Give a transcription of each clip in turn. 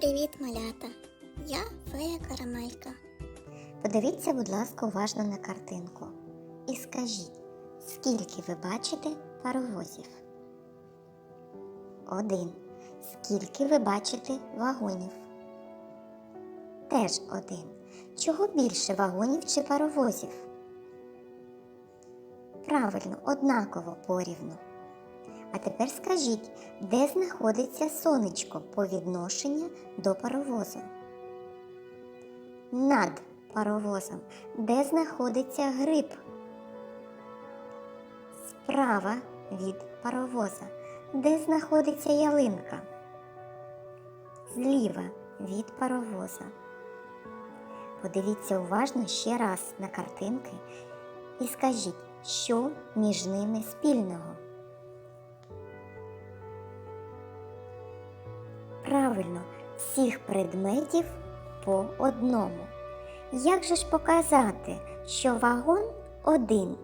Привіт, малята! Я фея Карамелька. Подивіться, будь ласка, уважно на картинку. І скажіть, скільки ви бачите паровозів? Один. Скільки ви бачите вагонів? Теж один. Чого більше вагонів чи паровозів? Правильно, однаково порівну. А тепер скажіть, де знаходиться сонечко по відношенню до паровозу? Над паровозом, де знаходиться гриб? Справа від паровоза, де знаходиться ялинка? Зліва від паровоза. Подивіться уважно ще раз на картинки і скажіть, що між ними спільного. Правильно, всіх предметів по одному. Як же ж показати, що вагон один?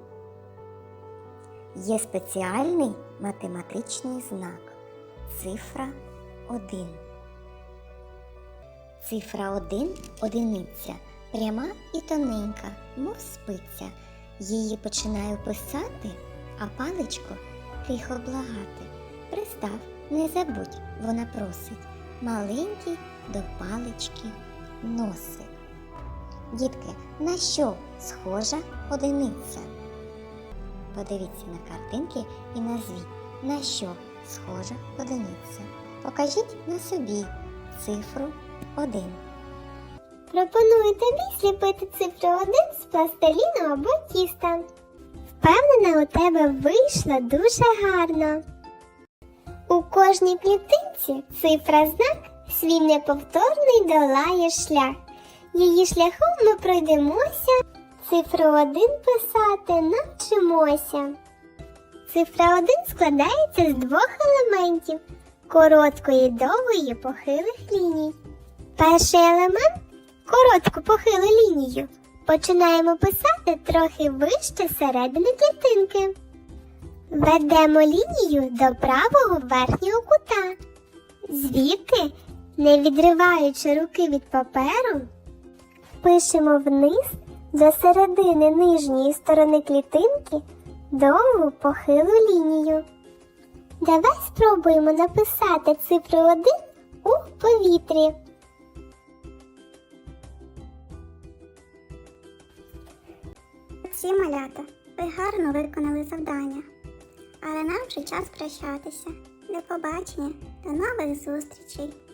Є спеціальний математичний знак цифра 1. Цифра 1 одиниця, пряма і тоненька, мов спиця. Її починаю писати, а паличку тихо благати. Пристав, не забудь, вона просить, маленький до палички носик. Дітки, на що схожа одиниця? Подивіться на картинки і назвіть, на що схожа одиниця. Покажіть на собі цифру 1. Пропоную тобі сліпити цифру 1 з пластиліну або тіста. Впевнена, у тебе вийшло дуже гарно. У кожній клітинці цифра знак свій неповторний долає шлях. Її шляхом ми пройдемося, цифру 1 писати навчимося. Цифра 1 складається з двох елементів короткої довгої похилих ліній. Перший елемент коротку похилу лінію починаємо писати трохи вище середини клітинки. Ведемо лінію до правого верхнього кута. Звідти, не відриваючи руки від паперу, пишемо вниз до середини нижньої сторони клітинки довгу похилу лінію. Давай спробуємо написати цифру 1 у повітрі. Всі малята, ви гарно виконали завдання. Але нам вже час прощатися. До побачення, до нових зустрічей!